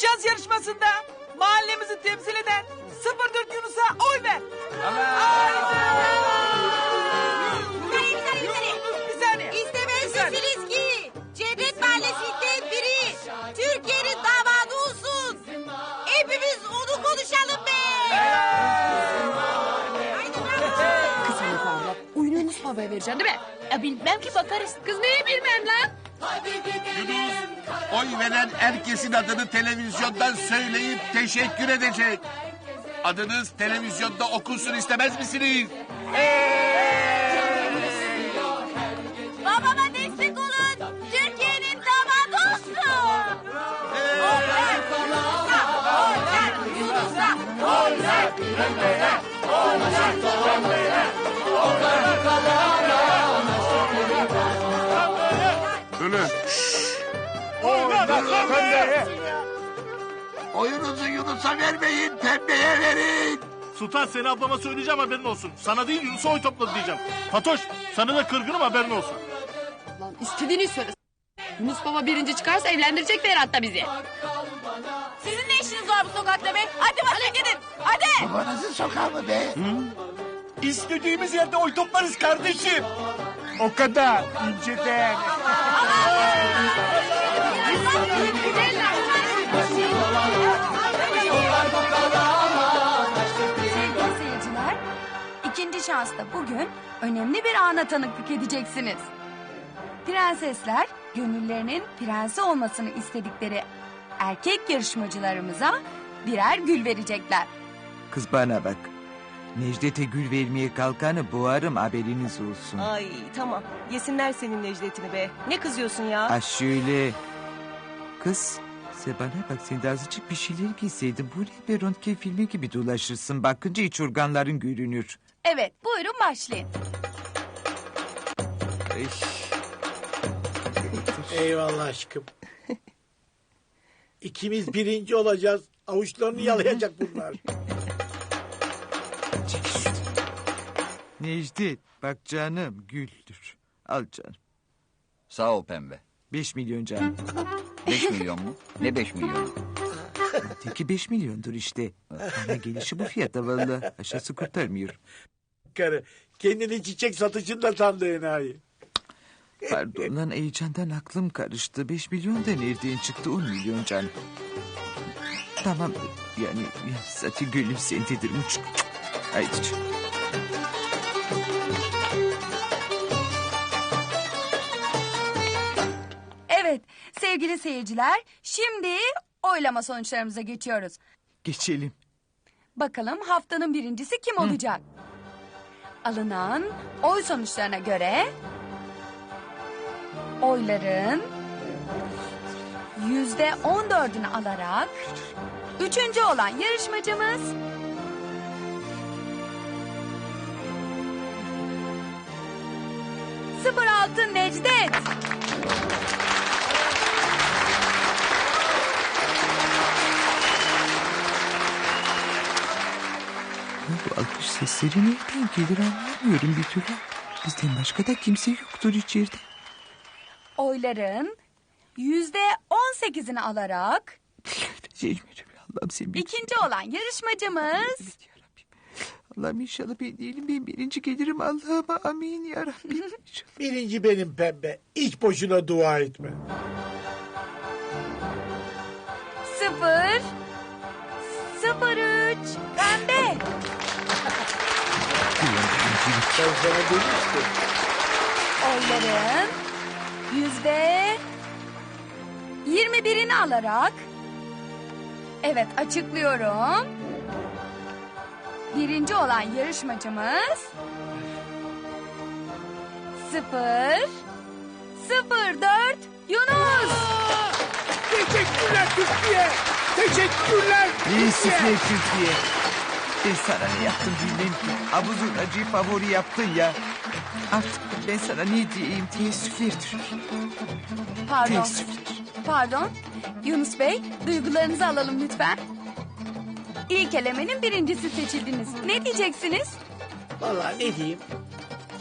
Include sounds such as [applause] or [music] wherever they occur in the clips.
Şans yarışmasında mahallemizi temsil eden 04 Yunus'a oy ver. Sayın sayın Bir saniye. İstemezsiniz ki Cennet Mahallesi'nden biri Türkiye'nin damadı olsun. Hepimiz onu konuşalım be. Haydi bravo. Kız Hanife abla oyunu Yunus babaya vereceksin değil mi? Ya bilmem ki bakarız. Kız neyi bilmem lan? Yunus oy veren herkesin adını televizyondan söyleyip teşekkür edecek. Adınız televizyonda okunsun istemez misiniz? Babama destek olun. Türkiye'nin damadı olsun. Öyle. Oyunuzu Yunus'a vermeyin, pembeye verin. Sultan seni ablama söyleyeceğim haberin olsun. Sana değil Yunus'a oy topladı diyeceğim. Fatoş sana da kırgınım haberin olsun. Lan istediğini söyle. Yunus baba birinci çıkarsa evlendirecek Ferhat da bizi. Sizin ne işiniz var bu sokakta be? Hadi bakın gidin. Hadi. Babanızın sokağı mı be? İstediğimiz yerde oy toplarız kardeşim. O kadar inceden. Sevgili ikinci şansta bugün önemli bir ana tanıklık edeceksiniz. Prensesler gönüllerinin prensi olmasını istedikleri erkek yarışmacılarımıza birer gül verecekler. Kız bana bak. Necdet'e gül vermeye kalkanı boğarım haberiniz olsun. Ay tamam. Yesinler senin Necdet'ini be. Ne kızıyorsun ya? Ha şöyle. Kız sen bana bak sen de azıcık bir şeyler giyseydin. Bu ne be röntgen filmi gibi dolaşırsın. Bakınca iç organların görünür. Evet, buyurun başlayın. Ay. Eyvallah aşkım. İkimiz birinci olacağız. Avuçlarını yalayacak bunlar. Necdet bak canım güldür. Al canım. Sağ ol pembe. Beş milyon canım. Beş milyon mu? Ne beş milyon? Teki beş milyondur işte. Bana gelişi bu fiyata valla. Aşağısı kurtarmıyor. Karı kendini çiçek satışında sandı enayi. Pardon lan heyecandan aklım karıştı. Beş milyon da nereden çıktı? On milyon canım. Tamam yani ya zaten gönlüm sendedir muçuk. Haydi canım. Evet, sevgili seyirciler, şimdi oylama sonuçlarımıza geçiyoruz. Geçelim. Bakalım haftanın birincisi kim olacak? Alınan oy sonuçlarına göre oyların yüzde on dördünü alarak üçüncü olan yarışmacımız sıfır altı Necdet. Bu alkış sesleri nereden gelir anlamıyorum bir türlü. Bizden başka da kimse yoktur içeride. Oyların yüzde on sekizini alarak Allah'ım sen bir... ikinci olan yarışmacımız Evet. Allah'ım inşallah ben değilim ben birinci gelirim Allah'ıma amin yarabbim. [laughs] Birinci benim pembe. Hiç boşuna dua etme. sıfır sıfır üç pembe. Ben sana demiştim. Oyların yüzde yirmi birini alarak evet açıklıyorum. Birinci olan yarışmacımız sıfır sıfır dört Yunus. Teşekkürler Türkiye. Teşekkürler. İyisizler Türkiye. Ben sana ne yaptım bilmem ki. Abuzun acıyı favori yaptın ya. Artık ben sana ne diyeyim teessüfler Türkiye. Pardon. Teessüfler. Pardon. Yunus Bey, duygularınızı alalım lütfen. İlk elemenin birincisi seçildiniz. Ne diyeceksiniz? Vallahi ne diyeyim.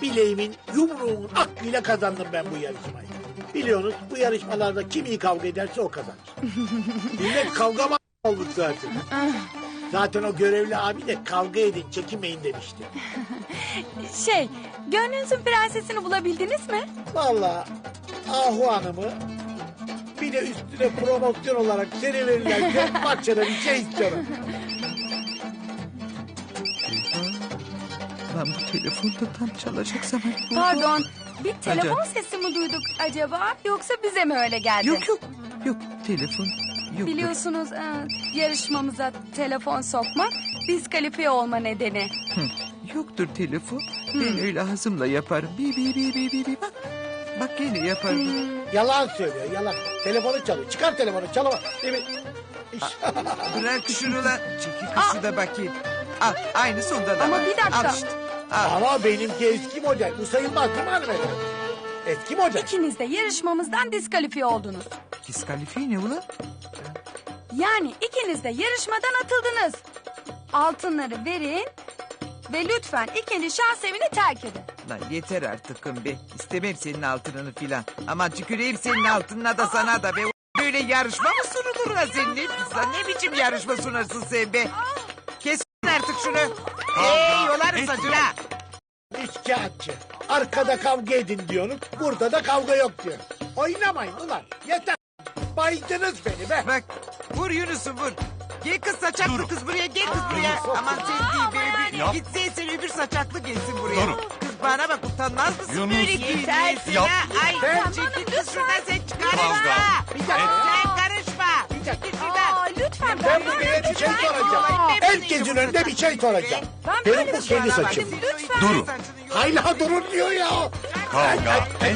Bileğimin yumruğun hakkıyla kazandım ben bu yarışmayı. Biliyorsunuz bu yarışmalarda kim iyi kavga ederse o kazanır. [laughs] Millet kavga mı olmuş zaten. [laughs] Zaten o görevli abi de kavga edin çekinmeyin demişti. [laughs] Şey, gönlünüzün prensesini bulabildiniz mi? Vallahi Ahu Hanım'ı bir de üstüne promosyon olarak seni verirlerse bahçede bir şey istiyorum. Lan bu telefonda tam çalacak zaman. Pardon, bir telefon sesi mi duyduk acaba yoksa bize mi öyle geldi? Yok yok. Yok telefon. Yok. Biliyorsunuz e, yarışmamıza telefon sokmak diskalifiye olma nedeni. Hı, Yoktur telefon. Ben öyle ağzımla yaparım. Bi bi bi bi bi bi bak. Bak yine yaparım. Yalan söylüyor yalan. Telefonu çalıyor. Çıkar telefonu çalama. Değil mi? İş. Bırak şunu lan. Çekil kızı da bakayım. Al aynısı onda da Ama var. bir dakika. Al işte. Ama benimki eski model. Bu sayılmaz değil mi hanımefendi? Eski model. İkiniz de yarışmamızdan diskalifiye oldunuz. Diskalifiye ne ulan? Yani ikiniz de yarışmadan atıldınız. Altınları verin ve lütfen ikinci şans evini terk edin. Lan yeter artık be. İstemem senin altınını filan. Aman tüküreyim senin altınına da sana da be. Böyle yarışma mı sunulur lan sen ne biçim yarışma sunarsın sen be? Artık şunu. Ey yolarım saçına. Üçkağıtçı. Arkada kavga edin diyorsunuz. Burada da kavga yok diyor. Oynamayın ulan. Yeter. Baydınız beni be. Bak vur Yunus'u vur. Gel kız saçaklı kız buraya gel kız buraya. Aman sen değil be. Yap. Git sen sen öbür saçaklı gelsin buraya. Durun. Kız bana bak utanmaz mısın Yunus. böyle giyinmesi Yap. ya? Ay Ben- çekil kız şuradan sen Kavga. karışma. Bir dakika. Sen karışma. Bir dakika. Ben bu beye bir şey soracağım. Herkesin önünde bir şey soracağım. Ben Benim bu kendi saçım. Lütfen. Durun. Hala durun diyor ya. Kavga. Ay.